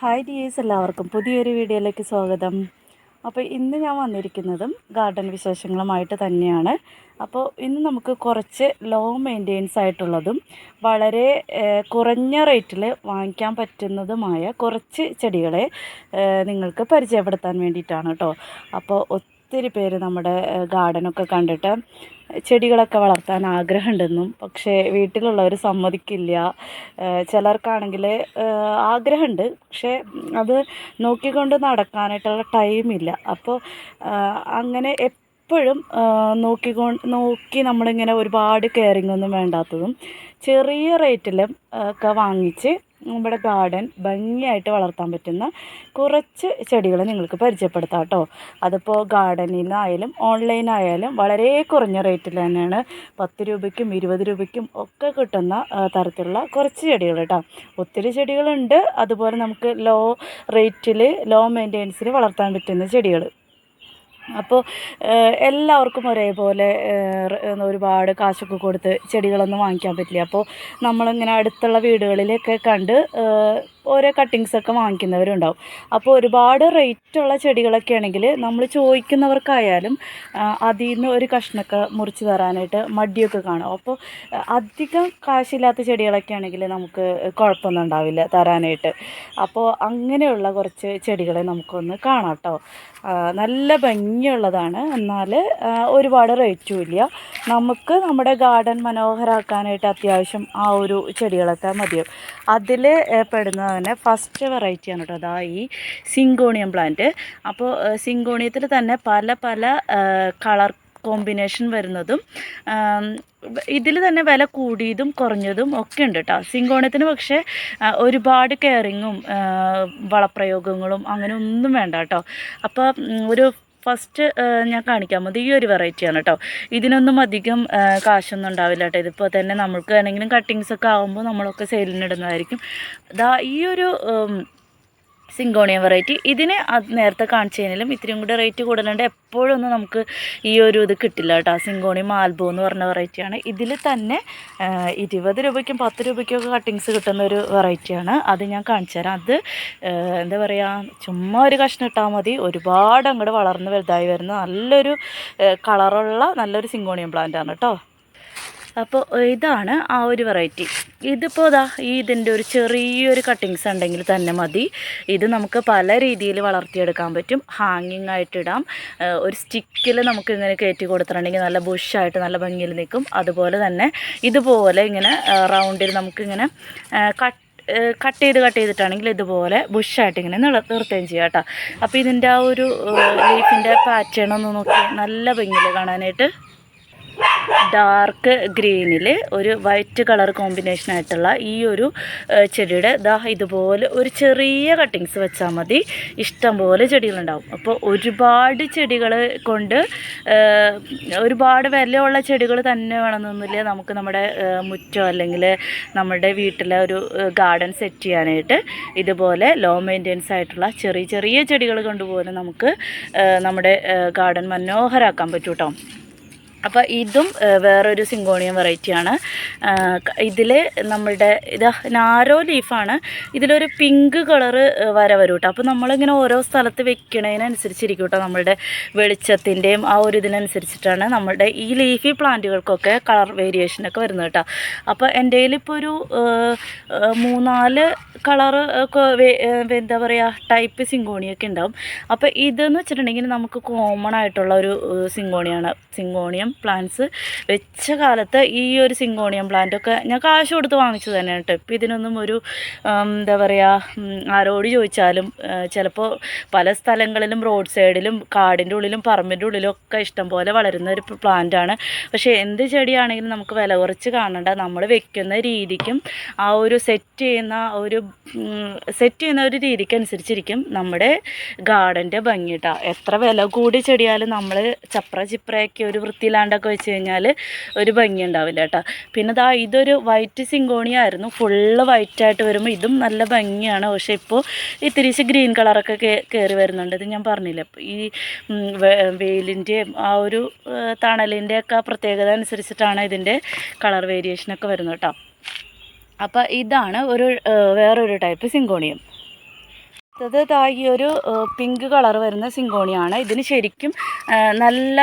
Hi dears എല്ലാവർക്കും പുതിയൊരു വീഡിയോയിലേക്ക് സ്വാഗതം. അപ്പോൾ ഇന്ന് ഞാൻ വന്നിരിക്കുന്നതും ഗാർഡൻ വിശേഷങ്ങളുമായിട്ട് തന്നെയാണ്. അപ്പോൾ ഇന്ന് നമുക്ക് കുറച്ച് ലോ മെയിന്റെനൻസ് ആയിട്ടുള്ളതും വളരെ കുറഞ്ഞ റേറ്റിൽ വാങ്ങിക്കാൻ പറ്റുന്നതുമായ കുറച്ച് ചെടികളെ നിങ്ങൾക്ക് പരിചയപ്പെടുത്താൻ വേണ്ടിയിട്ടാണ് കേട്ടോ. അപ്പോൾ ഒത്തിരി പേര് നമ്മുടെ ഗാർഡനൊക്കെ കണ്ടിട്ട് ചെടികളൊക്കെ വളർത്താൻ ആഗ്രഹമുണ്ടെന്നും പക്ഷേ വീട്ടിലുള്ളവർ സമ്മതിക്കില്ല. ചിലർക്കാണെങ്കിൽ ആഗ്രഹമുണ്ട്. പക്ഷേ അത് നോക്കിക്കൊണ്ട് നടക്കാനായിട്ടുള്ള ടൈമില്ല. അപ്പോൾ അങ്ങനെ എപ്പോഴും നോക്കിക്കൊണ്ട് നോക്കി നമ്മളിങ്ങനെ ഒരുപാട് കെയറിങ് ഒന്നും വേണ്ടാത്തതും ചെറിയ റേറ്റിലും ഒക്കെ വാങ്ങിച്ച് നമ്മുടെ ഗാർഡൻ ഭംഗിയായിട്ട് വളർത്താൻ പറ്റുന്ന കുറച്ച് ചെടികൾ നിങ്ങൾക്ക് പരിചയപ്പെടുത്താം കേട്ടോ. അതിപ്പോൾ ഗാർഡനിൽ നിന്നായാലും ഓൺലൈനായാലും വളരെ കുറഞ്ഞ റേറ്റിൽ തന്നെയാണ് പത്ത് രൂപയ്ക്കും ഇരുപത് രൂപയ്ക്കും ഒക്കെ കിട്ടുന്ന തരത്തിലുള്ള കുറച്ച് ചെടികൾ കേട്ടോ. ഒത്തിരി ചെടികളുണ്ട്. അതുപോലെ നമുക്ക് ലോ റേറ്റിൽ ലോ മെയിന്റെനൻസിൽ വളർത്താൻ പറ്റുന്ന ചെടികൾ അപ്പോൾ എല്ലാവർക്കും ഒരേപോലെ ഒരുപാട് കാശൊക്കെ കൊടുത്ത് ചെടികളൊന്നും വാങ്ങിക്കാൻ പറ്റില്ല. അപ്പോൾ നമ്മളിങ്ങനെ അടുത്തുള്ള വീടുകളിലൊക്കെ കണ്ട് ഓരോ കട്ടിങ്സൊക്കെ വാങ്ങിക്കുന്നവരുണ്ടാവും. അപ്പോൾ ഒരുപാട് റേറ്റുള്ള ചെടികളൊക്കെ ആണെങ്കിൽ നമ്മൾ ചോദിക്കുന്നവർക്കായാലും അതിൽ നിന്ന് ഒരു കഷ്ണമൊക്കെ മുറിച്ച് തരാനായിട്ട് മടിയൊക്കെ കാണും. അപ്പോൾ അധികം കാശില്ലാത്ത ചെടികളൊക്കെ ആണെങ്കിൽ നമുക്ക് കുഴപ്പമൊന്നും ഉണ്ടാവില്ല തരാനായിട്ട്. അപ്പോൾ അങ്ങനെയുള്ള കുറച്ച് ചെടികളെ നമുക്കൊന്ന് കാണാം കേട്ടോ. നല്ല ഭംഗിയുള്ളതാണ്. എന്നാൽ ഒരുപാട് റേറ്റും ഇല്ല. നമുക്ക് നമ്മുടെ ഗാർഡൻ മനോഹരമാക്കാനായിട്ട് അത്യാവശ്യം ആ ഒരു ചെടികളൊക്കെ മതിയാവും. അതിൽ പെടുന്നത് തന്നെ ഫസ്റ്റ് വെറൈറ്റിയാണ് കേട്ടോ അതാ ഈ സിങ്കോണിയം പ്ലാന്റ് അപ്പോൾ സിങ്കോണിയത്തിൽ തന്നെ പല പല കളർ കോമ്പിനേഷൻ വരുന്നതും ഇതിൽ തന്നെ വില കൂടിയതും കുറഞ്ഞതും ഒക്കെ ഉണ്ട് കേട്ടോ സിങ്കോണത്തിന് പക്ഷേ ഒരുപാട് കെയറിങ്ങും വളപ്രയോഗങ്ങളും അങ്ങനെ ഒന്നും വേണ്ട കേട്ടോ അപ്പോൾ ഒരു ഫസ്റ്റ് ഞാൻ കാണിക്കാൻ മതി ഈ ഒരു വെറൈറ്റിയാണ് കേട്ടോ ഇതിനൊന്നും അധികം കാശൊന്നും ഉണ്ടാവില്ല കേട്ടോ ഇതിപ്പോൾ തന്നെ നമ്മൾക്ക് വേണമെങ്കിലും കട്ടിങ്സ് ഒക്കെ ആകുമ്പോൾ നമ്മളൊക്കെ സെയിലിനിടുന്നതായിരിക്കും ദാ ഈ ഒരു സിങ്കോണിയം വെറൈറ്റി ഇതിന് അത് നേരത്തെ കാണിച്ചതിനും ഇത്രയും കൂടെ റേറ്റ് കൂടുതലുണ്ട്. എപ്പോഴൊന്നും നമുക്ക് ഈ ഒരു ഇത് കിട്ടില്ല കേട്ടോ. സിങ്കോണി മാൽബോ എന്ന് പറഞ്ഞ വെറൈറ്റിയാണ് ഇതിൽ തന്നെ ഇരുപത് രൂപയ്ക്കും പത്ത് രൂപയ്ക്കും ഒക്കെ കട്ടിങ്സ് കിട്ടുന്ന ഒരു വെറൈറ്റിയാണ് അത് ഞാൻ കാണിച്ചു തരാം. അത് എന്താ പറയുക ചുമ്മാ ഒരു കഷ്ണം ഇട്ടാൽ മതി. ഒരുപാട് അങ്ങോട്ട് വളർന്ന് വലുതായി വരുന്ന നല്ലൊരു കളറുള്ള നല്ലൊരു സിങ്കോണിയം പ്ലാന്റ് ആണ് കേട്ടോ. അപ്പോൾ ഇതാണ് ആ ഒരു വെറൈറ്റി ഇതിപ്പോൾ ഇതാ ഈ ഇതിന്റെ ഒരു ചെറിയൊരു കട്ടിങ്സ് ഉണ്ടെങ്കിൽ തന്നെ മതി. ഇത് നമുക്ക് പല രീതിയിൽ വളർത്തിയെടുക്കാൻ പറ്റും. ഹാങ്ങിങ് ആയിട്ടിടാം. ഒരു സ്റ്റിക്കിൽ നമുക്ക് ഇങ്ങനെ കയറ്റി കൊടുത്തിട്ടുണ്ടെങ്കിൽ നല്ല ബുഷായിട്ട് നല്ല ഭംഗിയിൽ നിൽക്കും. അതുപോലെ തന്നെ ഇതുപോലെ ഇങ്ങനെ റൗണ്ടിൽ നമുക്കിങ്ങനെ കട്ട് കട്ട് ചെയ്ത് കട്ട് ചെയ്തിട്ടാണെങ്കിൽ ഇതുപോലെ ബുഷായിട്ട് ഇങ്ങനെ നിള നിർത്തുകയും ചെയ്യാം കേട്ടോ. അപ്പോൾ ഇതിന്റെ ആ ഒരു ലീഫിന്റെ പാറ്റേൺ ഒന്ന് നോക്കി. നല്ല ഭംഗിയിൽ കാണാനായിട്ട്. ഡാർക്ക് ഗ്രീനിൽ ഒരു വൈറ്റ് കളർ കോമ്പിനേഷൻ ആയിട്ടുള്ള ഈ ഒരു ചെടിയുടെ ദാ ഇതുപോലെ ഒരു ചെറിയ കട്ടിങ്സ് വെച്ചാൽ മതി. ഇഷ്ടംപോലെ ചെടികളുണ്ടാവും. അപ്പോൾ ഒരുപാട് ചെടികൾ കൊണ്ട് ഒരുപാട് വിലയുള്ള ചെടികൾ തന്നെ വേണമെന്നൊന്നുമില്ല. നമുക്ക് നമ്മുടെ മുറ്റം അല്ലെങ്കിൽ നമ്മുടെ വീട്ടിലെ ഒരു ഗാർഡൻ സെറ്റ് ചെയ്യാനായിട്ട് ഇതുപോലെ ലോ മെയിന്റെനൻസ് ആയിട്ടുള്ള ചെറിയ ചെറിയ ചെടികൾ കൊണ്ടുപോലും നമുക്ക് നമ്മുടെ ഗാർഡൻ മനോഹരമാക്കാൻ പറ്റും കേട്ടോ അപ്പോൾ ഇതും വേറൊരു സിങ്കോണിയം വെറൈറ്റിയാണ് ഇതിൽ നമ്മളുടെ ഇതാ നാരോ ലീഫാണ് ഇതിലൊരു പിങ്ക് കളറ് വര വരും കേട്ടോ അപ്പോൾ നമ്മളിങ്ങനെ ഓരോ സ്ഥലത്ത് വെക്കണതിനനുസരിച്ചിരിക്കും കേട്ടോ നമ്മളുടെ വെളിച്ചത്തിന്റെയും ആ ഒരു ഇതിനനുസരിച്ചിട്ടാണ് നമ്മളുടെ ഈ ലീഫി പ്ലാന്റുകൾക്കൊക്കെ കളർ വേരിയേഷനൊക്കെ വരുന്നത് കേട്ടോ. അപ്പോൾ എന്റെ കയ്യിലിപ്പോൾ ഒരു മൂന്നാൽ കളറ് എന്താ പറയുക ടൈപ്പ് സിങ്കോണിയൊക്കെ ഉണ്ടാവും. അപ്പോൾ ഇതെന്ന് വെച്ചിട്ടുണ്ടെങ്കിൽ നമുക്ക് കോമൺ ആയിട്ടുള്ള ഒരു സിങ്കോണിയാണ് സിങ്കോണിയം പ്ലാന്റ്സ് വെച്ച കാലത്ത് ഈ ഒരു സിങ്കോണിയം പ്ലാന്റൊക്കെ ഞാൻ കാശ് കൊടുത്ത് വാങ്ങിച്ചു തന്നെ കേട്ടോ ഇപ്പം ഇതിനൊന്നും ഒരു എന്താ പറയുക ആരോട് ചോദിച്ചാലും ചിലപ്പോൾ പല സ്ഥലങ്ങളിലും റോഡ് സൈഡിലും കാടിന്റെ ഉള്ളിലും പറമ്പിന്റെ ഉള്ളിലും ഒക്കെ ഇഷ്ടം പോലെ വളരുന്ന ഒരു പ്ലാന്റാണ് പക്ഷേ എന്ത് ചെടിയാണെങ്കിലും നമുക്ക് വില കുറച്ച് കാണണ്ട. നമ്മൾ വെക്കുന്ന രീതിക്കും ആ ഒരു സെറ്റ് ചെയ്യുന്ന ഒരു സെറ്റ് ചെയ്യുന്ന ഒരു രീതിക്ക് അനുസരിച്ചിരിക്കും നമ്മുടെ ഗാർഡന്റെ ഭംഗി എത്ര വില കൂടി ചെടിയാലും നമ്മൾ ചപ്ര ചിപ്രയൊക്കെ ഒരു വൃത്തിയിലാണ്ടൊക്കെ വെച്ച് കഴിഞ്ഞാൽ ഒരു ഭംഗി ഉണ്ടാവില്ല കേട്ടോ. പിന്നെ ദാ ഇതൊരു വൈറ്റ് സിങ്കോണിയായിരുന്നു. ഫുള്ള് വൈറ്റായിട്ട് വരുമ്പോൾ ഇതും നല്ല ഭംഗിയാണ്. പക്ഷേ ഇപ്പോൾ ഇത്തിരിച്ച് ഗ്രീൻ കളറൊക്കെ കയറി വരുന്നുണ്ട്. ഇത് ഞാൻ പറഞ്ഞില്ല ഈ വെയിലിന്റെയും ആ ഒരു തണലിന്റെയൊക്കെ പ്രത്യേകത അനുസരിച്ചിട്ടാണ് ഇതിന്റെ കളർ വേരിയേഷനൊക്കെ വരുന്നത് കേട്ടോ. അപ്പോൾ ഇതാണ് ഒരു വേറൊരു ടൈപ്പ് സിങ്കോണിയം. ഈ ഒരു പിങ്ക് കളർ വരുന്ന സിങ്കോണിയാണ്. ഇതിന് ശരിക്കും നല്ല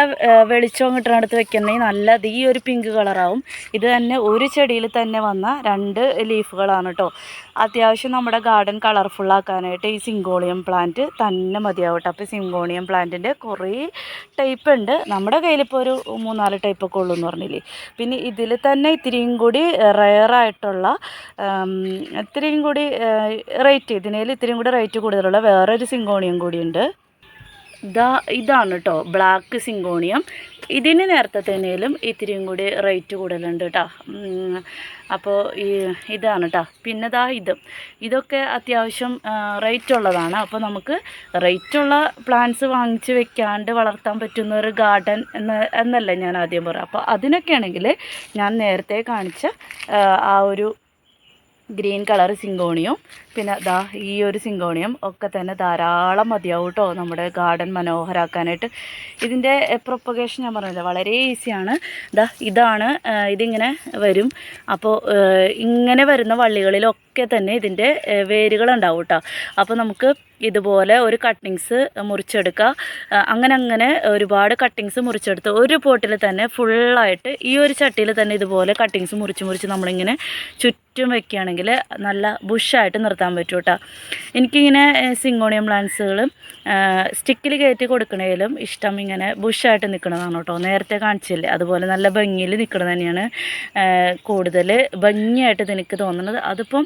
വെളിച്ചം കിട്ടുന്നിടത്ത് വെക്കുന്നതിൽ നല്ല ഈ ഒരു പിങ്ക് കളറാവും ഇത് തന്നെ ഒരു ചെടിയിൽ തന്നെ വന്ന രണ്ട് ലീഫുകളാണ് കേട്ടോ അത്യാവശ്യം നമ്മുടെ ഗാർഡൻ കളർഫുൾ ആക്കാനായിട്ട് ഈ സിങ്കോണിയം പ്ലാന്റ് തന്നെ മതിയാവട്ടെ. അപ്പോൾ സിങ്കോണിയം പ്ലാന്റിന്റെ കുറേ ടൈപ്പ് ഉണ്ട്. നമ്മുടെ കയ്യിലിപ്പോൾ ഒരു മൂന്നാൽ ടൈപ്പൊക്കെ ഉള്ളൂ എന്ന് പറഞ്ഞില്ലേ. പിന്നെ ഇതിൽ തന്നെ ഇത്തിരിയും കൂടി റയറായിട്ടുള്ള ഇത്തിരിയും കൂടി റേറ്റ് ഇതിനേൽ ഇത്രയും കൂടി റേറ്റ് കൂടുതലുള്ള വേറൊരു സിംഗോണിയം കൂടിയുണ്ട് ഇതാ ഇതാണ് കേട്ടോ ബ്ലാക്ക് സിങ്കോണിയം ഇതിന് നേരത്തെ തന്നെയും ഇത്തിരിയും കൂടി റേറ്റ് കൂടുതലുണ്ട് കേട്ടോ അപ്പോൾ ഈ ഇതാണ് കേട്ടോ പിന്നെ ദാ ഇത്. ഇതൊക്കെ അത്യാവശ്യം റേറ്റ് ഉള്ളതാണ്. അപ്പോൾ നമുക്ക് റേറ്റ് ഉള്ള പ്ലാന്റ്സ് വാങ്ങിച്ച് വെക്കാണ്ട് വളർത്താൻ പറ്റുന്ന ഒരു ഗാർഡൻ എന്ന് എന്നല്ല ഞാൻ ആദ്യം പറയാം. അപ്പോൾ അതിനൊക്കെ ആണെങ്കിൽ ഞാൻ നേരത്തെ കാണിച്ച ആ ഒരു ഗ്രീൻ കളർ സിങ്കോണിയും. പിന്നെ ദാ ഈ ഒരു സിങ്കോണിയും ഒക്കെ തന്നെ ധാരാളം മതിയാവും കേട്ടോ നമ്മുടെ ഗാർഡൻ മനോഹരാക്കാനായിട്ട്. ഇതിന്റെ പ്രൊപ്പഗേഷൻ ഞാൻ പറഞ്ഞില്ല വളരെ ഈസിയാണ്. ദാ ഇതാണ് ഇതിങ്ങനെ വരും. അപ്പോൾ ഇങ്ങനെ വരുന്ന വള്ളികളിലൊക്കെ തന്നെ ഇതിന്റെ വേരുകളുണ്ടാവും കേട്ടോ അപ്പോൾ നമുക്ക് ഇതുപോലെ ഒരു കട്ടിങ്സ് മുറിച്ചെടുക്കുക. അങ്ങനെ അങ്ങനെ ഒരുപാട് കട്ടിങ്സ് മുറിച്ചെടുത്ത് ഒരു പോട്ടിൽ തന്നെ ഫുള്ളായിട്ട് ഈ ഒരു ചട്ടിയിൽ തന്നെ ഇതുപോലെ കട്ടിങ്സ് മുറിച്ച് മുറിച്ച് നമ്മളിങ്ങനെ ചുറ്റും വെക്കുകയാണെങ്കിൽ നല്ല ബുഷായിട്ട് നിർത്താൻ പറ്റും കേട്ടോ എനിക്കിങ്ങനെ സിങ്കോണിയം പ്ലാന്റ്സുകൾ സ്റ്റിക്കിൽ കയറ്റി കൊടുക്കണേലും ഇഷ്ടം ഇങ്ങനെ ബുഷായിട്ട് നിൽക്കുന്നതാണ് കേട്ടോ നേരത്തെ കാണിച്ചില്ലേ? അതുപോലെ നല്ല ഭംഗിയിൽ നിൽക്കുന്നത് തന്നെയാണ്. കൂടുതൽ ഭംഗിയായിട്ട് എനിക്ക് തോന്നുന്നത് അതിപ്പം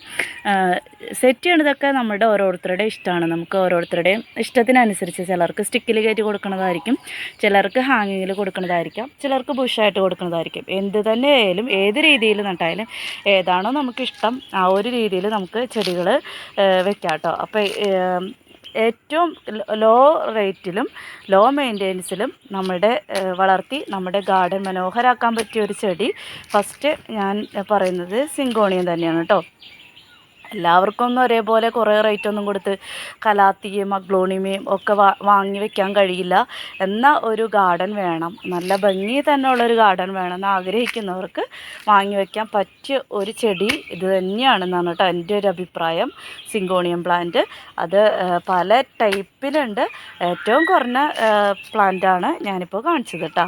സെറ്റ് ചെയ്യണതൊക്കെ നമ്മുടെ ഓരോരുത്തരുടെ ഇഷ്ടമാണ് നമുക്ക്. ഓരോരുത്തരുടെയും ഇഷ്ടത്തിനനുസരിച്ച് ചിലർക്ക് സ്റ്റിക്കിൽ കയറ്റി കൊടുക്കുന്നതായിരിക്കും ചിലർക്ക് ഹാങ്ങിങ്ങിൽ കൊടുക്കുന്നതായിരിക്കാം ചിലർക്ക് ബുഷായിട്ട് കൊടുക്കുന്നതായിരിക്കും. എന്ത് തന്നെ ആയാലും ഏത് രീതിയിൽ നട്ടായാലും ഏതാണോ നമുക്കിഷ്ടം ആ ഒരു രീതിയിൽ നമുക്ക് ചെടികൾ വെക്കാം കേട്ടോ അപ്പോൾ ഏറ്റവും ലോ റേറ്റിലും ലോ മെയിന്റെനൻസിലും നമ്മുടെ വളർത്തി നമ്മുടെ ഗാർഡൻ മനോഹരാക്കാൻ പറ്റിയ ഒരു ചെടി ഫസ്റ്റ് ഞാൻ പറയുന്നത് സിങ്കോണിയം തന്നെയാണ് കേട്ടോ എല്ലാവർക്കും ഒന്നും ഒരേപോലെ കുറേ റേറ്റ് ഒന്നും കൊടുത്ത് കലാത്തിയും അഗ്ലോണിമയും ഒക്കെ വാ വാങ്ങി വെക്കാൻ കഴിയില്ല. എന്നാൽ ഒരു ഗാർഡൻ വേണം. നല്ല ഭംഗി തന്നെ ഉള്ളൊരു ഗാർഡൻ എന്ന് ആഗ്രഹിക്കുന്നവർക്ക് വാങ്ങി വെക്കാൻ പറ്റിയ ഒരു ചെടി ഇത് തന്നെയാണെന്നാണ് കേട്ടോ എന്റെ ഒരു അഭിപ്രായം. Syngonium plant. അത് പല ടൈപ്പിലുണ്ട്. ഏറ്റവും കുറഞ്ഞ പ്ലാന്റാണ് ഞാനിപ്പോൾ കാണിച്ചത് കേട്ടോ.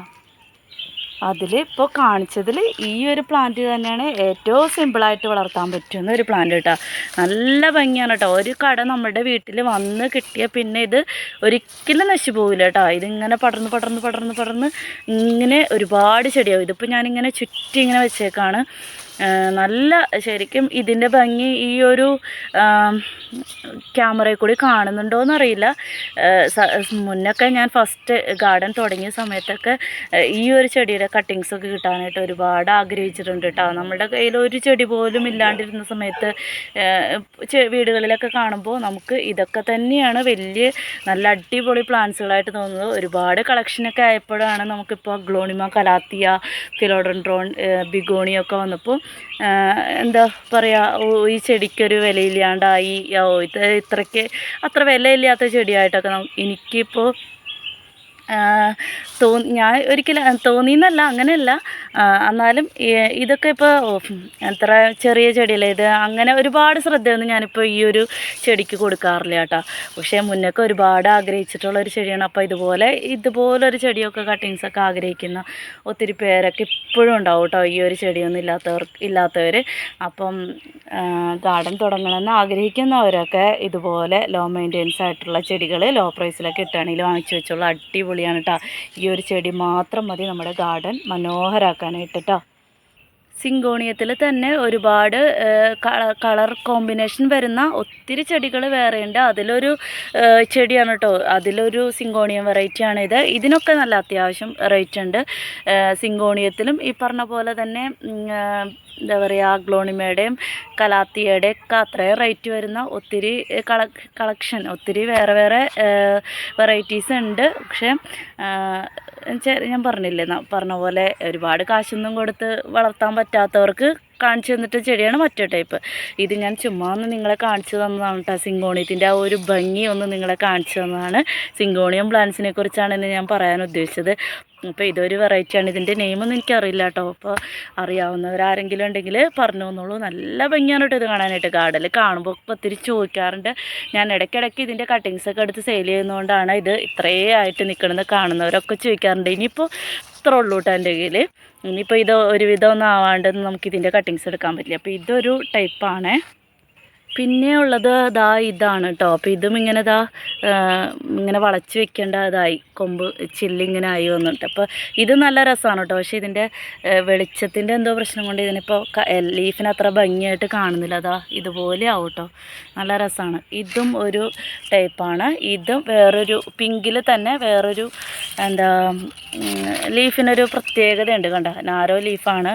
അതിൽ ഇപ്പോൾ കാണിച്ചതിൽ ഈ ഒരു പ്ലാന്റ് തന്നെയാണ് ഏറ്റവും സിമ്പിളായിട്ട് വളർത്താൻ പറ്റുന്ന ഒരു പ്ലാന്റ് കേട്ടോ നല്ല ഭംഗിയാണ് കേട്ടോ ഒരു കട നമ്മുടെ വീട്ടിൽ വന്ന് കിട്ടിയ പിന്നെ ഇത് ഒരിക്കലും നശിച്ചു പോകില്ല കേട്ടോ ഇതിങ്ങനെ പടർന്ന് പടർന്ന് പടർന്ന് പടർന്ന് ഇങ്ങനെ ഒരുപാട് ചെടിയാവും. ഇതിപ്പോൾ ഞാനിങ്ങനെ ചുറ്റി ഇങ്ങനെ വെച്ചേക്കാണ്. നല്ല ശരിക്കും ഇതിന്റെ ഭംഗി ഈ ഒരു ക്യാമറയിൽ കൂടി കാണുന്നുണ്ടോയെന്നറിയില്ല മുന്നൊക്കെ ഞാൻ ഫസ്റ്റ് ഗാർഡൻ തുടങ്ങിയ സമയത്തൊക്കെ ഈ ഒരു ചെടിയുടെ കട്ടിങ്സൊക്കെ കിട്ടാനായിട്ട് ഒരുപാട് ആഗ്രഹിച്ചിട്ടുണ്ട് കേട്ടോ നമ്മുടെ കയ്യിൽ ഒരു ചെടി പോലും ഇല്ലാണ്ടിരുന്ന സമയത്ത് വീടുകളിലൊക്കെ കാണുമ്പോൾ നമുക്ക് ഇതൊക്കെ തന്നെയാണ് വലിയ നല്ല അടിപൊളി പ്ലാന്റ്സുകളായിട്ട് തോന്നുന്നത്. ഒരുപാട് കളക്ഷനൊക്കെ ആയപ്പോഴാണ് നമുക്കിപ്പോൾ ഗ്ലോണിമ കലാത്തിയ ഫിലോഡൻഡ്രോൺ ബിഗോണിയൊക്കെ വന്നപ്പോൾ എന്താ പറയുക ഈ ചെടിക്കൊരു വിലയില്ലാണ്ടായി. ഇത്രയ്ക്ക് അത്ര വിലയില്ലാത്ത ചെടിയായിട്ടൊക്കെ എനിക്കിപ്പോൾ തോന്നി ഞാൻ ഒരിക്കലും തോന്നിയെന്നല്ല അങ്ങനെയല്ല. എന്നാലും ഇതൊക്കെ ഇപ്പോൾ എത്ര ചെറിയ ചെടിയല്ലേ ഇത്? അങ്ങനെ ഒരുപാട് ശ്രദ്ധയൊന്നും ഞാനിപ്പോൾ ഈ ഒരു ചെടിക്ക് കൊടുക്കാറില്ല കേട്ടോ. പക്ഷേ മുന്നൊക്കെ ഒരുപാട് ആഗ്രഹിച്ചിട്ടുള്ള ഒരു ചെടിയാണ്. അപ്പോൾ ഇതുപോലെ ഇതുപോലൊരു ചെടിയൊക്കെ കട്ടിങ്സൊക്കെ ആഗ്രഹിക്കുന്ന ഒത്തിരി പേരൊക്കെ ഇപ്പോഴും ഉണ്ടാവും കേട്ടോ ഈ ഒരു ചെടിയൊന്നും ഇല്ലാത്തവർ ഇല്ലാത്തവർ അപ്പം ഗാർഡൻ തുടങ്ങണമെന്ന് ആഗ്രഹിക്കുന്നവരൊക്കെ ഇതുപോലെ ലോ മെയിന്റെനൻസ് ആയിട്ടുള്ള ചെടികൾ ലോ പ്രൈസിലൊക്കെ ഇട്ടാണെങ്കിൽ വാങ്ങിച്ചു വെച്ചോളൂ. അടിപൊളിയാണ് കേട്ടോ ഈ ഒരു ചെടി മാത്രം മതി നമ്മുടെ ഗാർഡൻ മനോഹരാക്കാനായിട്ട് കേട്ടോ സിങ്കോണിയത്തിൽ തന്നെ ഒരുപാട് കളർ കോമ്പിനേഷൻ വരുന്ന ഒത്തിരി ചെടികൾ വേറെയുണ്ട്. അതിലൊരു ചെടിയാണ് കേട്ടോ അതിലൊരു സിങ്കോണിയം വെറൈറ്റിയാണ് ഇത്. ഇതിനൊക്കെ നല്ല അത്യാവശ്യം റേറ്റ് ഉണ്ട്. സിങ്കോണിയത്തിലും ഈ പറഞ്ഞ പോലെ തന്നെ എന്താ പറയുക ഗ്ലോണിമയുടെയും കലാത്തിയുടെയും ഒക്കെ അത്രയും റേറ്റ് വരുന്ന ഒത്തിരി കള കളക്ഷൻ ഒത്തിരി വേറെ വേറെ വെറൈറ്റീസ് ഉണ്ട്. പക്ഷേ ഞാൻ പറഞ്ഞില്ലേ പറഞ്ഞ പോലെ ഒരുപാട് കാശൊന്നും കൊടുത്ത് വളർത്താൻ പറ്റാത്തവർക്ക് കാണിച്ചു തന്നിട്ട് ചെടിയാണ് മറ്റേ ടൈപ്പ് ഇത് ഞാൻ ചുമ്മാ ഒന്ന് നിങ്ങളെ കാണിച്ചു തന്നതാണ് കേട്ടോ സിങ്കോണിയത്തിന്റെ ആ ഒരു ഭംഗി ഒന്ന് നിങ്ങളെ കാണിച്ചു തന്നതാണ്. സിംഗോണിയം പ്ലാന്റ്സിനെ കുറിച്ചാണ് ഇന്ന് ഞാൻ പറയാൻ ഉദ്ദേശിച്ചത്. അപ്പോൾ ഇതൊരു വെറൈറ്റിയാണ് ഇതിന്റെ നെയിമൊന്നും എനിക്കറിയില്ല കേട്ടോ അപ്പോൾ അറിയാവുന്നവരാരെങ്കിലും ഉണ്ടെങ്കിൽ പറഞ്ഞു തന്നോളൂ. നല്ല ഭംഗിയാണ് കേട്ടോ ഇത് കാണാനായിട്ട്. ഗാർഡനിൽ കാണുമ്പോൾ ഒക്കെ ഒത്തിരി ചോദിക്കാറുണ്ട്. ഞാൻ ഇടയ്ക്കിടയ്ക്ക് ഇതിന്റെ കട്ടിങ്സൊക്കെ എടുത്ത് സെയിൽ ചെയ്യുന്നതുകൊണ്ടാണ് ഇത് ഇത്രേ ആയിട്ട് നിൽക്കണമെന്ന് കാണുന്നവരൊക്കെ ചോദിക്കാറുണ്ട്. ഇനിയിപ്പോൾ ഇത്ര ഉള്ളൂ കേട്ടോ എന്റെ കയ്യിൽ. ഇനിയിപ്പോൾ ഇത് ഒരുവിധം ഒന്നും ആവാണ്ട് നമുക്ക് ഇതിന്റെ കട്ടിങ്സ് എടുക്കാൻ പറ്റില്ല. അപ്പോൾ ഇതൊരു ടൈപ്പാണേ പിന്നെ ഉള്ളത് ദാ ഇതാണ് കേട്ടോ അപ്പോൾ ഇതും ഇങ്ങനെ ദാ ഇങ്ങനെ വളച്ച് വെക്കേണ്ട ഇതായി. കൊമ്പ് ചില്ലിങ്ങനെ ആയി വന്നിട്ട്. അപ്പോൾ ഇത് നല്ല രസമാണ് കേട്ടോ പക്ഷേ ഇതിന്റെ വെളിച്ചത്തിന്റെ എന്തോ പ്രശ്നം കൊണ്ട് ഇതിനിപ്പോൾ ലീഫിന് അത്ര ഭംഗിയായിട്ട് കാണുന്നില്ല. അതാ ഇതുപോലെ ആവും കേട്ടോ നല്ല രസമാണ് ഇതും ഒരു ടൈപ്പാണ്. ഇതും വേറൊരു പിങ്കിൽ തന്നെ വേറൊരു എന്താ ലീഫിനൊരു പ്രത്യേകതയുണ്ട് കണ്ട? നാരോ ലീഫാണ്.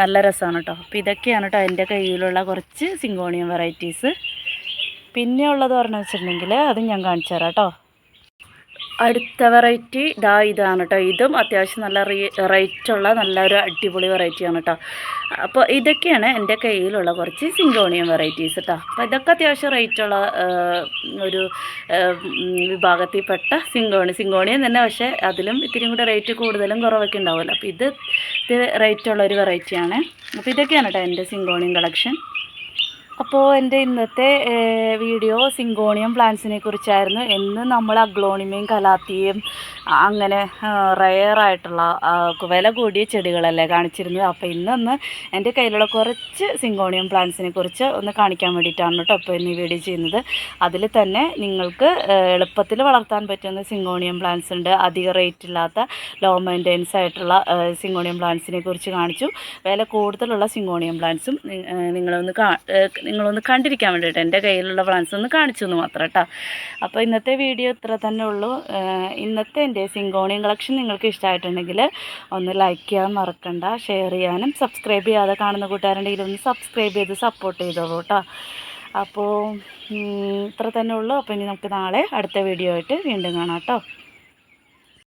നല്ല രസമാണ് കേട്ടോ അപ്പോൾ ഇതൊക്കെയാണ് കേട്ടോ എന്റെ കയ്യിലുള്ള കുറച്ച് സിങ്കോണിയം വെറൈറ്റീസ്. പിന്നെ ഉള്ളത് പറഞ്ഞു വെച്ചിട്ടുണ്ടെങ്കിൽ അത് ഞാൻ കാണിച്ചു തരാം കേട്ടോ. അടുത്ത വെറൈറ്റി ദാ ഇതാണ് കേട്ടോ. ഇതും അത്യാവശ്യം നല്ല റേറ്റുള്ള നല്ലൊരു അടിപൊളി വെറൈറ്റിയാണ് കേട്ടോ. അപ്പോൾ ഇതൊക്കെയാണ് എന്റെ കയ്യിലുള്ള കുറച്ച് സിങ്കോണിയം വെറൈറ്റീസ് കേട്ടോ. അപ്പോൾ ഇതൊക്കെ അത്യാവശ്യം റേറ്റുള്ള ഒരു വിഭാഗത്തിൽപ്പെട്ട സിങ്കോണി സിങ്കോണിയം തന്നെ. പക്ഷേ അതിലും ഇത്തിരി കൂടെ റേറ്റ് കൂടുതലും കുറവൊക്കെ ഉണ്ടാവുമല്ലോ. അപ്പോൾ ഇത് ഇത് റേറ്റുള്ള ഒരു വെറൈറ്റിയാണ് അപ്പോൾ ഇതൊക്കെയാണ് കേട്ടോ എന്റെ സിങ്കോണിയം കളക്ഷൻ അപ്പോൾ എന്റെ ഇന്നത്തെ വീഡിയോ സിങ്കോണിയം പ്ലാന്റ്സിനെ കുറിച്ചായിരുന്നു. എന്ന് നമ്മൾ അഗ്ലോണിമയും കലാത്തിയും അങ്ങനെ റയറായിട്ടുള്ള വില കൂടിയ ചെടികളല്ലേ കാണിച്ചിരുന്നത്. അപ്പോൾ ഇന്നൊന്ന് എന്റെ കയ്യിലുള്ള കുറച്ച് സിങ്കോണിയം പ്ലാന്റ്സിനെ കുറിച്ച് ഒന്ന് കാണിക്കാൻ വേണ്ടിയിട്ടാണ് കേട്ടോ അപ്പോൾ ഇന്ന് വീഡിയോ ചെയ്യുന്നത്. അതിൽ തന്നെ നിങ്ങൾക്ക് എളുപ്പത്തിൽ വളർത്താൻ പറ്റുന്ന സിങ്കോണിയം പ്ലാന്റ്സ് ഉണ്ട്. അധിക റേറ്റ് ഇല്ലാത്ത ലോ മെയിന്റെനൻസ് ആയിട്ടുള്ള സിങ്കോണിയം പ്ലാന്റ്സിനെ കുറിച്ച് കാണിച്ചു. വില കൂടുതലുള്ള സിങ്കോണിയം പ്ലാന്റ്സും നിങ്ങളൊന്ന് നിങ്ങളൊന്ന് കണ്ടിരിക്കാൻ വേണ്ടിയിട്ട് എന്റെ കയ്യിലുള്ള പ്ലാൻസ് ഒന്ന് കാണിച്ചു എന്ന് മാത്രം കേട്ടോ അപ്പോൾ ഇന്നത്തെ വീഡിയോ ഇത്ര തന്നെ ഉള്ളൂ. ഇന്നത്തെ എന്റെ സിങ്കോണിയം കളക്ഷൻ നിങ്ങൾക്ക് ഇഷ്ടമായിട്ടുണ്ടെങ്കിൽ ഒന്ന് ലൈക്ക് ചെയ്യാൻ മറക്കണ്ട ഷെയർ ചെയ്യാനും സബ്സ്ക്രൈബ് ചെയ്യാതെ കാണുന്ന കൂട്ടുകാരുണ്ടെങ്കിൽ ഒന്ന് സബ്സ്ക്രൈബ് ചെയ്ത് സപ്പോർട്ട് ചെയ്തോളൂ കേട്ടോ അപ്പോൾ ഇത്ര തന്നെ ഉള്ളൂ. അപ്പോൾ ഇനി നമുക്ക് നാളെ അടുത്ത വീഡിയോ ആയിട്ട് വീണ്ടും കാണാം കേട്ടോ